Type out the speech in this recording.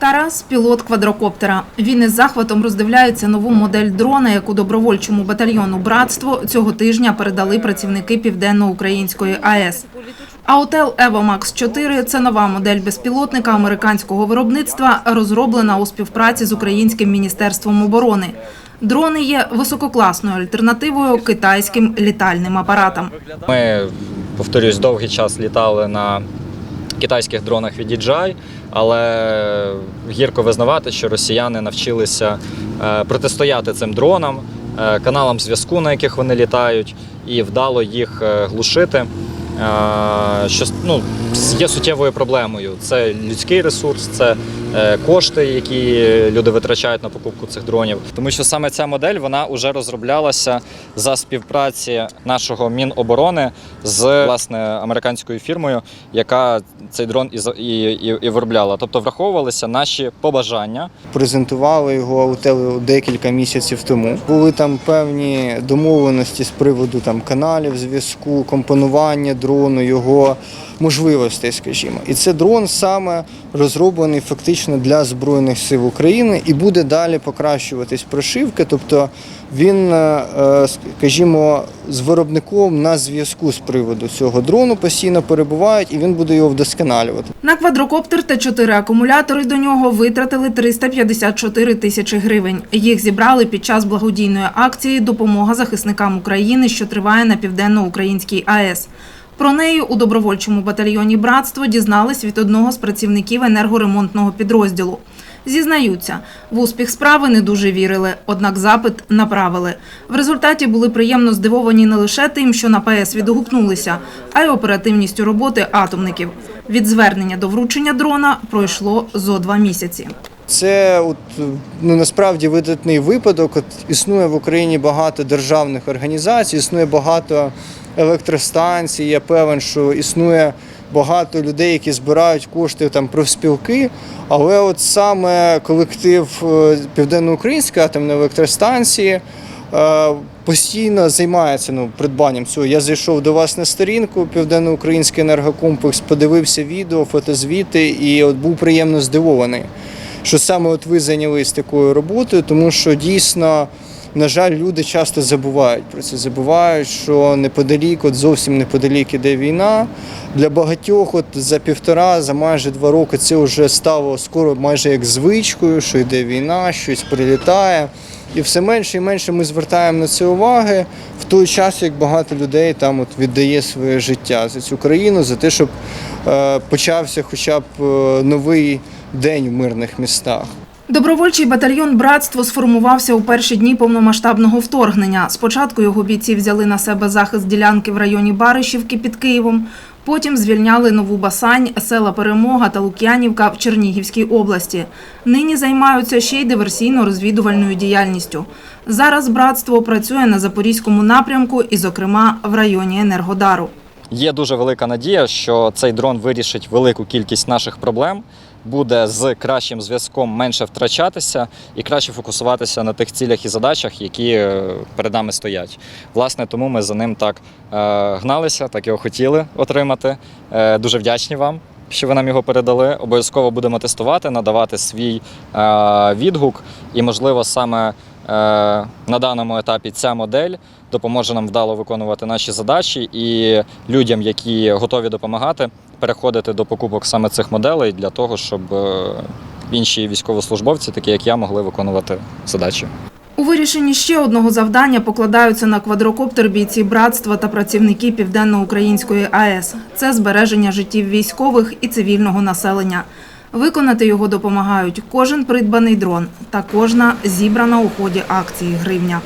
Тарас пілот квадрокоптера. Він із захватом роздивляється нову модель дрона, яку добровольчому батальйону Братство цього тижня передали працівники Південно-Української АЕС. Аутел Ево Макс 4 це нова модель безпілотника американського виробництва, розроблена у співпраці з Українським міністерством оборони. Дрони є висококласною альтернативою китайським літальним апаратам. Ми, повторюсь, довгий час літали на китайських дронах від DJI, але гірко визнавати, що росіяни навчилися е, протистояти цим дронам, е, каналам зв'язку, на яких вони літають, і вдало їх е, глушити. Що ну, є суттєвою проблемою. Це людський ресурс, це кошти, які люди витрачають на покупку цих дронів. Тому що саме ця модель вона вже розроблялася за співпраці нашого Міноборони з власне американською фірмою, яка цей дрон і, і, і, і виробляла. Тобто враховувалися наші побажання. презентували його аутелу декілька місяців тому. Були там певні домовленості з приводу там каналів зв'язку, компонування дрону, його можливостей, скажімо. І це дрон саме розроблений фактично для збройних сил України і буде далі покращуватись прошивка. Тобто він, е, е, скажімо, з виробником на зв'язку з приводу цього дрону постійно перебувають, і він буде його вдосконалювати. На квадрокоптер та чотири акумулятори до нього витратили 354 тисячі гривень. Їх зібрали під час благодійної акції Допомога захисникам України, що триває на південно-українській АЕС. Про неї у добровольчому батальйоні Братство дізнались від одного з працівників енергоремонтного підрозділу. Зізнаються, в успіх справи не дуже вірили, однак запит направили. В результаті були приємно здивовані не лише тим, що на ПАЕС відгукнулися, а й оперативністю роботи атомників. Від звернення до вручення дрона пройшло зо два місяці. Це от, ну, насправді видатний випадок. От, існує в Україні багато державних організацій, існує багато електростанцій. Я певен, що існує багато людей, які збирають кошти там профспілки. Але от саме колектив е, Південноукраїнської атомної електростанції е, постійно займається ну, придбанням цього. Я зайшов до вас на сторінку Південноукраїнський енергокомплекс, подивився відео, фотозвіти і от був приємно здивований що саме от ви зайнялись такою роботою, тому що дійсно, на жаль, люди часто забувають про це. Забувають, що неподалік, от зовсім неподалік іде війна. Для багатьох, от за півтора, за майже два роки, це вже стало скоро майже як звичкою, що йде війна, щось прилітає. І все менше і менше ми звертаємо на це уваги в той час, як багато людей там от віддає своє життя за цю країну, за те, щоб е, почався хоча б е, новий день в мирних містах. Добровольчий батальйон Братство сформувався у перші дні повномасштабного вторгнення. Спочатку його бійці взяли на себе захист ділянки в районі Баришівки під Києвом. Потім звільняли Нову Басань, села Перемога та Лук'янівка в Чернігівській області. Нині займаються ще й диверсійно-розвідувальною діяльністю. Зараз братство працює на запорізькому напрямку і, зокрема, в районі Енергодару. Є дуже велика надія, що цей дрон вирішить велику кількість наших проблем, буде з кращим зв'язком менше втрачатися і краще фокусуватися на тих цілях і задачах, які е, перед нами стоять. Власне, тому ми за ним так е, гналися, так його хотіли отримати. Е, Дуже вдячні вам. Що ви нам його передали? Обов'язково будемо тестувати, надавати свій е, відгук, і, можливо, саме на даному етапі ця модель допоможе нам вдало виконувати наші задачі і людям, які готові допомагати, переходити до покупок саме цих моделей для того, щоб е, інші військовослужбовці, такі як я, могли виконувати задачі. У вирішенні ще одного завдання покладаються на квадрокоптер бійці братства та працівники Південно-Української АЕС. Це збереження життів військових і цивільного населення. Виконати його допомагають кожен придбаний дрон та кожна зібрана у ході акції гривня.